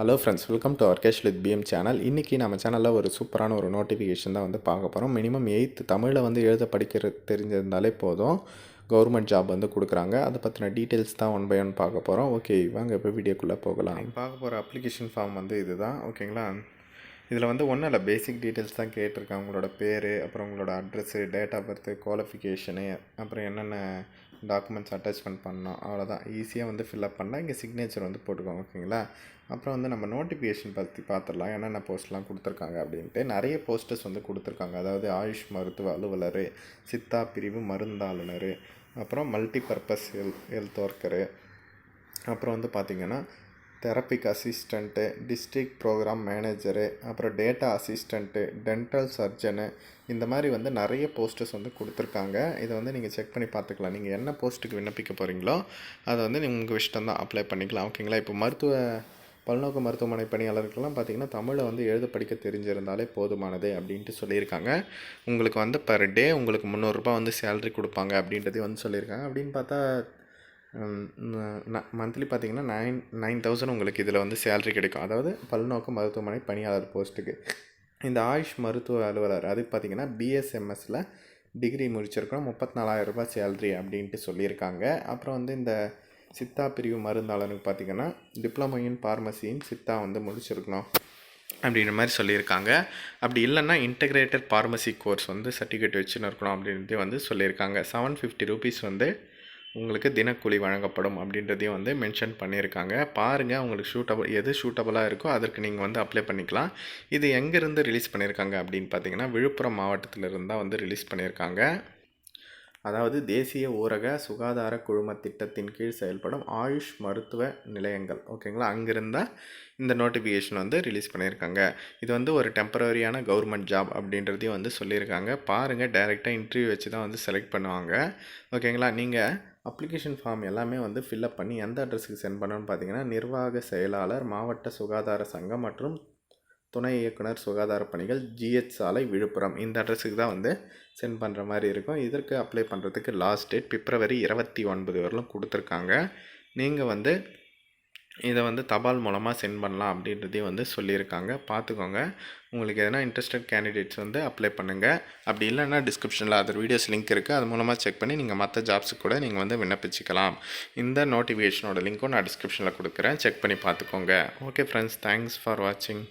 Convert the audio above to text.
Hello friends welcome to our cash with PM channel இன்றைக்கி நம்ம சேனலில் ஒரு சூப்பரான ஒரு நோட்டிஃபிகேஷன் தான் வந்து பார்க்க போகிறோம் மினிமம் எயித்து தமிழில் வந்து எழுத படிக்கிற தெரிஞ்சிருந்தாலே போதும். கவர்மெண்ட் ஜாப் வந்து கொடுக்குறாங்க. அதை பற்றின டீட்டெயில்ஸ் தான் ஒன் பை ஒன் பார்க்க போகிறோம் ஓகே வாங்க இப்போ வீடியோக்குள்ளே போகலாம். பார்க்க போகிற அப்ளிகேஷன் ஃபார்ம் வந்து இதுதான். ஓகேங்களா இதில் வந்து ஒன்றும் இல்லை பேசிக் டீட்டெயில்ஸ் தான் கேட்டிருக்காங்க உங்களோட பேர் அப்புறம் உங்களோட address date of birth qualification அப்புறம் என்னென்ன டாக்குமெண்ட்ஸ் அட்டாச்மெண்ட் பண்ணோம் அவ்வளோதான் ஈஸியாக வந்து ஃபில்அப் பண்ணால் இங்கே சிக்னேச்சர் வந்து போட்டுக்கோங்க ஓகேங்களா அப்புறம் வந்து நம்ம நோட்டிஃபிகேஷன் பற்றி பார்த்துடலாம் என்னென்ன போஸ்ட்லாம் கொடுத்துருக்காங்க அப்படின்ட்டு. நிறைய போஸ்டர்ஸ் வந்து கொடுத்துருக்காங்க. அதாவது ஆயுஷ் மருத்துவ அலுவலர் சித்தா பிரிவு மருந்தாளுநர் அப்புறம் multi purpose health health worker அப்புறம் வந்து பார்த்திங்கன்னா therapeutic assistant district program manager அப்புறம் டேட்டா அசிஸ்டண்ட்டு டென்டல் சர்ஜனு இந்த மாதிரி வந்து நிறைய போஸ்டர்ஸ் வந்து கொடுத்துருக்காங்க. இதை வந்து நீங்கள் செக் பண்ணி பார்த்துக்கலாம். நீங்கள் என்ன போஸ்ட்டுக்கு விண்ணப்பிக்க போகிறீங்களோ அதை வந்து நீங்கள் உங்கள் இஷ்டம் தான் அப்ளை பண்ணிக்கலாம். ஓகேங்களா இப்போ மருத்துவ பல்நோக்கு மருத்துவமனை பணியாளருக்கெல்லாம் பார்த்தீங்கன்னா தமிழை வந்து எழுத படிக்க தெரிஞ்சிருந்தாலே போதுமானது அப்படின்ட்டு சொல்லியிருக்காங்க. உங்களுக்கு வந்து பர் டே உங்களுக்கு முந்நூறுரூபா வந்து சேலரி கொடுப்பாங்க அப்படின்றதையும் வந்து சொல்லியிருக்காங்க. அப்படின்னு பார்த்தா மந்த்லி பார்த்தீங்கன்னா நைன் நைன் தௌசண்ட் உங்களுக்கு இதில் வந்து சேலரி கிடைக்கும். அதாவது பல்நோக்கு மருத்துவமனை பணியாளர் போஸ்ட்டுக்கு இந்த ஆயுஷ் மருத்துவ அலுவலர் அதுக்கு பார்த்தீங்கன்னா பிஎஸ்எம்எஸில் டிகிரி முடிச்சிருக்கணும். முப்பத்தி நாலாயிரம் ரூபாய் அப்படின்ட்டு சொல்லியிருக்காங்க. அப்புறம் வந்து இந்த சித்தா பிரிவு மருந்தாளனுக்கு பார்த்தீங்கன்னா டிப்ளமோ இன் ஃபார்மசியின் சித்தா வந்து முடிச்சிருக்கணும் அப்படின்ற மாதிரி சொல்லியிருக்காங்க. அப்படி இல்லைன்னா இன்டகிரேட்டட் ஃபார்மசி கோர்ஸ் வந்து சர்டிஃபிகேட் வச்சுன்னு இருக்கணும் அப்படின்ட்டு வந்து சொல்லியிருக்காங்க. செவன் ஃபிஃப்டி ருபீஸ் வந்து உங்களுக்கு தினக்கூலி வழங்கப்படும் அப்படின்றதையும் வந்து மென்ஷன் பண்ணியிருக்காங்க. பாருங்கள் உங்களுக்கு ஷூட்டபுள் எது ஷூட்டபுளாக இருக்கோ அதற்கு நீங்கள் வந்து அப்ளை பண்ணிக்கலாம். இது எங்கேருந்து ரிலீஸ் பண்ணியிருக்காங்க அப்படின்னு பார்த்தீங்கன்னா விழுப்புரம் மாவட்டத்திலிருந்து தான் வந்து ரிலீஸ் பண்ணியிருக்காங்க. அதாவது தேசிய ஊரக சுகாதார குழும திட்டத்தின் கீழ் செயல்படும் ஆயுஷ் மருத்துவ நிலையங்கள். ஓகேங்களா? அங்கிருந்தால் இந்த நோட்டிஃபிகேஷன் வந்து ரிலீஸ் பண்ணியிருக்காங்க. இது வந்து ஒரு டெம்பரரியான கவர்மெண்ட் ஜாப் அப்படின்றதையும் வந்து சொல்லியிருக்காங்க. பாருங்கள் டைரெக்டாக இன்டர்வியூ வச்சு தான் வந்து செலக்ட் பண்ணுவாங்க. ஓகேங்களா? நீங்கள் அப்ளிகேஷன் ஃபார்ம் எல்லாமே வந்து ஃபில்அப் பண்ணி எந்த அட்ரஸுக்கு சென்ட் பண்ணணும்னு பார்த்தீங்கன்னா நிர்வாக செயலாளர் மாவட்ட சுகாதார சங்கம் மற்றும் துணை இயக்குனர் சுகாதார பணிகள் ஜிஹெச் சாலை விழுப்புரம். இந்த அட்ரஸுக்கு தான் வந்து சென்ட் பண்ணுற மாதிரி இருக்கும். இதற்கு அப்ளை பண்ணுறதுக்கு லாஸ்ட் டேட் பிப்ரவரி இருபத்தி ஒன்பது வரலும் கொடுத்துருக்காங்க. நீங்கள் வந்து இதை வந்து தபால் மூலமாக சென்ட் பண்ணலாம் அப்படின்றதையும் வந்து சொல்லியிருக்காங்க. பார்த்துக்கோங்க உங்களுக்கு எதனா இன்ட்ரெஸ்டட் கேண்டிடேட்ஸ் வந்து அப்ளை பண்ணுங்கள் அப்படி இல்லைன்னா டிஸ்கிரிப்ஷனில் அதர் வீடியோஸ் லிங்க் இருக்குது அது மூலமாக செக் பண்ணி நீங்கள் மற்ற ஜாப்ஸுக்கு கூட நீங்கள் வந்து விண்ணப்பிச்சிக்கலாம். இந்த நோட்டிஃபிகேஷனோட லிங்க்கும் நான் டிஸ்கிரிப்ஷனில் கொடுக்குறேன். செக் பண்ணி பார்த்துக்கோங்க ஓகே ஃப்ரெண்ட்ஸ் தேங்க்ஸ் ஃபார் வாட்சிங்